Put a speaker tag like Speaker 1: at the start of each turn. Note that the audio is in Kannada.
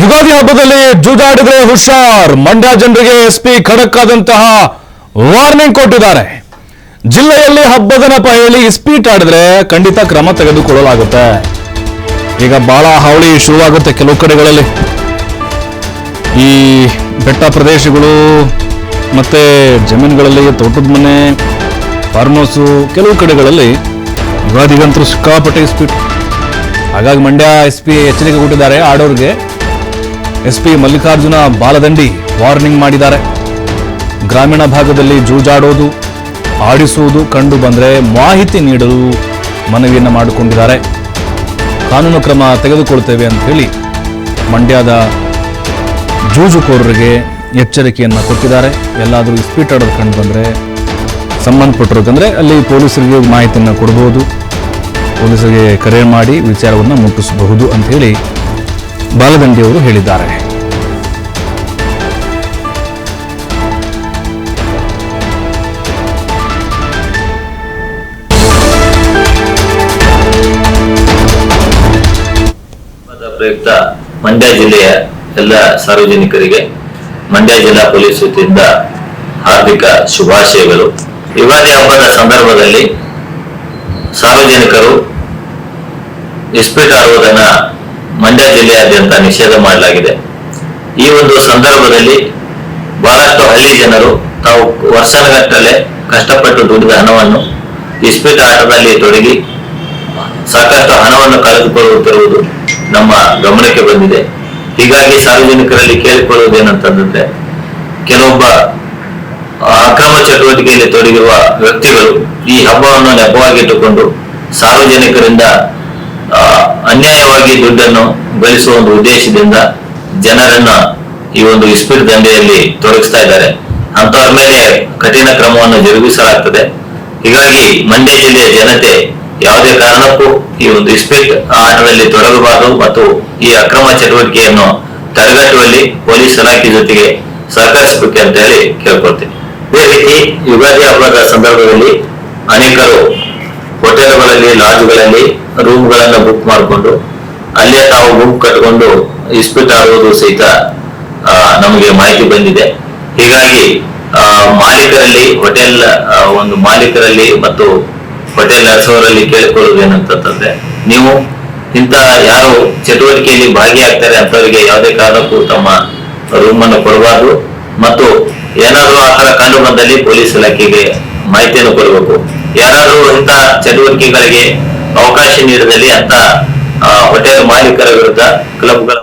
Speaker 1: ಯುಗಾದಿ ಹಬ್ಬದಲ್ಲಿ ಜೂಜಾಡಿದ್ರೆ ಹುಷಾರ್. ಮಂಡ್ಯ ಜನರಿಗೆ ಎಸ್ಪಿ ಖಡಕ್ ಆದಂತಹ ವಾರ್ನಿಂಗ್ ಕೊಟ್ಟಿದ್ದಾರೆ. ಜಿಲ್ಲೆಯಲ್ಲಿ ಹಬ್ಬದ ನೆಪ ಹೇಳಿ ಇಸ್ಪೀಟ್ ಆಡಿದ್ರೆ ಖಂಡಿತ ಕ್ರಮ ತೆಗೆದುಕೊಳ್ಳಲಾಗುತ್ತೆ. ಈಗ ಬಹಳ ಹಾವಳಿ ಶುರುವಾಗುತ್ತೆ ಕೆಲವು ಕಡೆಗಳಲ್ಲಿ. ಈ ಬೆಟ್ಟ ಪ್ರದೇಶಗಳು ಮತ್ತೆ ಜಮೀನುಗಳಲ್ಲಿ ತೋಟದ ಮನೆ ಫಾರ್ಮ್ ಹೌಸು ಕೆಲವು ಕಡೆಗಳಲ್ಲಿ ಯುಗಾದಿಗಂತೂ ಸಿಕ್ಕಾಪಟ್ಟೆ ಇಸ್ಪೀಟ್ ಹಾಗಾಗಿ ಮಂಡ್ಯ ಎಸ್ ಪಿ ಎಚ್ಚರಿಕೆ ಕೊಟ್ಟಿದ್ದಾರೆ ಆಡೋರ್ಗೆ. S P Mallikarjuna Baladandi warning ಮಾಡಿದ್ದಾರೆ. ಗ್ರಾಮೀಣ ಭಾಗದಲ್ಲಿ ಜೂಜಾಡೋದು, ಆಡಿಸುವುದು ಕಂಡು ಬಂದರೆ ಮಾಹಿತಿ ನೀಡಲು ಮನವಿಯನ್ನು ಮಾಡಿಕೊಂಡಿದ್ದಾರೆ. ಕಾನೂನು ಕ್ರಮ ತೆಗೆದುಕೊಳ್ತೇವೆ ಅಂತ ಹೇಳಿ ಮಂಡ್ಯದ ಜೂಜುಕೋರರಿಗೆ ಎಚ್ಚರಿಕೆಯನ್ನು ಕೊಟ್ಟಿದ್ದಾರೆ. ಎಲ್ಲಾದರೂ ಸ್ಪೀಟ್ ಆಡೋದು ಕಂಡು ಬಂದರೆ ಸಂಬಂಧಪಟ್ಟವ್ರಿಗಂದ್ರೆ ಅಲ್ಲಿ ಪೊಲೀಸರಿಗೆ ಮಾಹಿತಿಯನ್ನು ಕೊಡ್ಬೋದು. ಪೊಲೀಸರಿಗೆ ಕರೆ ಮಾಡಿ ವಿಚಾರವನ್ನು ಮುಟ್ಟಿಸಬಹುದು ಅಂತ ಬಾಲದಂಡಿಯವರು ಹೇಳಿದ್ದಾರೆ.
Speaker 2: ಪ್ರಯುಕ್ತ ಮಂಡ್ಯ ಜಿಲ್ಲೆಯ ಎಲ್ಲ ಸಾರ್ವಜನಿಕರಿಗೆ, ಮಂಡ್ಯ ಜಿಲ್ಲಾ ಪೊಲೀಸ್ ವತಿಯಿಂದ ಹಾರ್ದಿಕ ಶುಭಾಶಯಗಳು. ಯುಗಾದಿ ಹಬ್ಬದ ಸಂದರ್ಭದಲ್ಲಿ ಸಾರ್ವಜನಿಕರು ಇಸ್ಪೀಟ್ ಆಡುವುದನ್ನ ಮಂಡ್ಯ ಜಿಲ್ಲೆಯಾದ್ಯಂತ ನಿಷೇಧ ಮಾಡಲಾಗಿದೆ. ಈ ಒಂದು ಸಂದರ್ಭದಲ್ಲಿ ಬಹಳಷ್ಟು ಹಳ್ಳಿ ಜನರು ತಾವು ವರ್ಷಗಟ್ಟಲೆ ಕಷ್ಟಪಟ್ಟು ದುಡಿದ ಹಣವನ್ನು ಇಸ್ಪೀಟ್ ಆಟದಲ್ಲಿ ತೊಡಗಿ ಸಾಕಷ್ಟು ಹಣವನ್ನು ಕಳೆದುಕೊಳ್ಳುತ್ತಿರುವುದು ನಮ್ಮ ಗಮನಕ್ಕೆ ಬಂದಿದೆ. ಹೀಗಾಗಿ ಸಾರ್ವಜನಿಕರಲ್ಲಿ ಕೇಳಿಕೊಳ್ಳುವುದೇನಂತಂದ್ರೆ ಕೆಲವೊಬ್ಬ ಅಕ್ರಮ ಚಟುವಟಿಕೆಯಲ್ಲಿ ತೊಡಗಿರುವ ವ್ಯಕ್ತಿಗಳು ಈ ಹಬ್ಬವನ್ನು ನೆಪವಾಗಿಟ್ಟುಕೊಂಡು ಸಾರ್ವಜನಿಕರಿಂದ ಅನ್ಯಾಯವಾಗಿ ದುಡ್ಡನ್ನು ಗಳಿಸುವ ಒಂದು ಉದ್ದೇಶದಿಂದ ಜನರನ್ನ ಈ ಒಂದು ಇಸ್ಪೀಟ್ ದಂಧೆಯಲ್ಲಿ ತೊಡಗಿಸ್ತಾ ಇದ್ದಾರೆ. ಅಂತವ್ರ ಮೇಲೆ ಕಠಿಣ ಕ್ರಮವನ್ನು ಜರುಗಿಸಲಾಗ್ತದೆ. ಹೀಗಾಗಿ ಮಂಡ್ಯ ಜಿಲ್ಲೆಯ ಜನತೆ ಯಾವುದೇ ಕಾರಣಕ್ಕೂ ಈ ಒಂದು ಇಸ್ಪೀಟ್ ಆಟದಲ್ಲಿ ತೊಡಗಬಾರದು ಮತ್ತು ಈ ಅಕ್ರಮ ಚಟುವಟಿಕೆಯನ್ನು ತಡೆಗಟ್ಟುವಲ್ಲಿ ಪೊಲೀಸ್ ಇಲಾಖೆ ಜೊತೆಗೆ ಸಹಕರಿಸಬೇಕು ಅಂತ ಹೇಳಿ ಕೇಳ್ಕೊಳ್ತೀನಿ. ಇದೇ ರೀತಿ ಯುಗಾದಿ ಹಬ್ಬದ ಸಂದರ್ಭದಲ್ಲಿ ಅನೇಕರು ಹೋಟೆಲ್ಗಳಲ್ಲಿ, ಲಾಡ್ಜ್ಗಳಲ್ಲಿ ರೂಮ್ಗಳನ್ನು ಬುಕ್ ಮಾಡಿಕೊಂಡು, ಅಲ್ಲೇ ತಾವು ಗುಂಪು ಕಟ್ಕೊಂಡು ಇಸ್ಪಿಟ್ ಆಡುವುದು ಸಹಿತ ನಮಗೆ ಮಾಹಿತಿ ಬಂದಿದೆ. ಹೀಗಾಗಿ ಮಾಲೀಕರಲ್ಲಿ ಹೋಟೆಲ್ ಒಂದು ಮಾಲೀಕರಲ್ಲಿ ಮತ್ತು ಹೋಟೆಲ್ ನಡೆಸೋರಲ್ಲಿ ಕೇಳಿಕೊಳ್ಳೋದು ಏನಂತಂದ್ರೆ, ನೀವು ಇಂತಹ ಯಾರು ಚಟುವಟಿಕೆಯಲ್ಲಿ ಭಾಗಿಯಾಗ್ತಾರೆ ಅಂತವರಿಗೆ ಯಾವುದೇ ಕಾರಣಕ್ಕೂ ತಮ್ಮ ರೂಮ್ ಅನ್ನು ಕೊಡಬಾರ್ದು. ಮತ್ತು ಏನಾದರೂ ಆ ತರ ಕಂಡು ಬಂದಲ್ಲಿ ಪೊಲೀಸ್ ಇಲಾಖೆಗೆ ಮಾಹಿತಿಯನ್ನು ಕೊಡಬೇಕು. ಯಾರಾದರೂ ಇಂಥ ಚಟುವಟಿಕೆಗಳಿಗೆ ಅವಕಾಶ ನೀಡಿದಲ್ಲಿ ಅಂತ ಹೋಟೆಲ್ ಮಾಲೀಕರ ವಿರುದ್ಧ ಕ್ಲಬ್ಗಳ